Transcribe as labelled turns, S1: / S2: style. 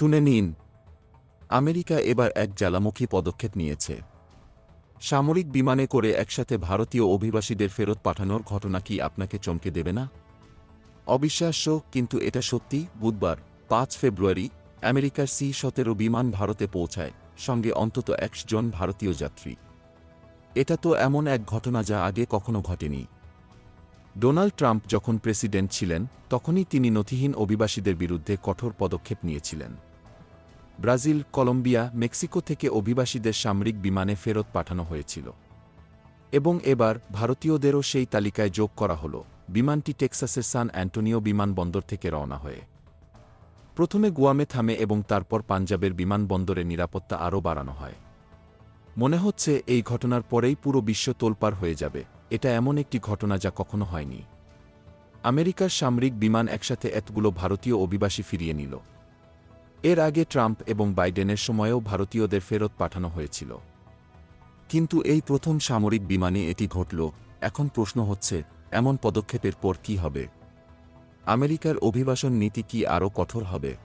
S1: শুনে নিন। আমেরিকা এবার এক জ্বালামুখী পদক্ষেপ নিয়েছে। সামরিক বিমানে করে একসাথে ভারতীয় অভিবাসীদের ফেরত পাঠানোর ঘটনা কি আপনাকে চমকে দেবে না? অবিশ্বাস্য, কিন্তু এটা সত্যি, বুধবার, পাঁচ ফেব্রুয়ারি, আমেরিকার সি সতেরো বিমান ভারতে পৌঁছায়, সঙ্গে অন্তত একশ জন ভারতীয় যাত্রী। এটা তো এমন এক ঘটনা যা আগে কখনো ঘটেনি। ডোনাল্ড ট্রাম্প যখন প্রেসিডেন্ট ছিলেন, তখনই তিনি নথিহীন অভিবাসীদের বিরুদ্ধে কঠোর পদক্ষেপ নিয়েছিলেন। ব্রাজিল, কলম্বিয়া, মেক্সিকো থেকে অভিবাসীদের সামরিক বিমানে ফেরত পাঠানো হয়েছিল। এবং এবার ভারতীয়দেরও সেই তালিকায় যোগ করা হল। বিমানটি টেক্সাসের সান অ্যান্টোনিও বিমানবন্দর থেকে রওনা হয়ে। প্রথমে গুয়ামে থামে এবং তারপর পাঞ্জাবের বিমানবন্দরে নিরাপত্তা আরও বাড়ানো হয়। মনে হচ্ছে এই ঘটনার পরেই পুরো বিশ্ব তোলপার হয়ে যাবে। এটা এমন একটি ঘটনা যা কখনো হয়নি। আমেরিকার সামরিক বিমান একসাথে এতগুলো ভারতীয় অভিবাসী ফিরিয়ে নিল। এর আগে ট্রাম্প এবং বাইডেনের সময়েও ভারতীয়দের ফেরত পাঠানো হয়েছিল। কিন্তু এই প্রথম সামরিক বিমানে এটি ঘটল। এখন প্রশ্ন হচ্ছে, এমন পদক্ষেপের পর কি হবে? আমেরিকার অভিবাসন নীতি কি আরও কঠোর হবে?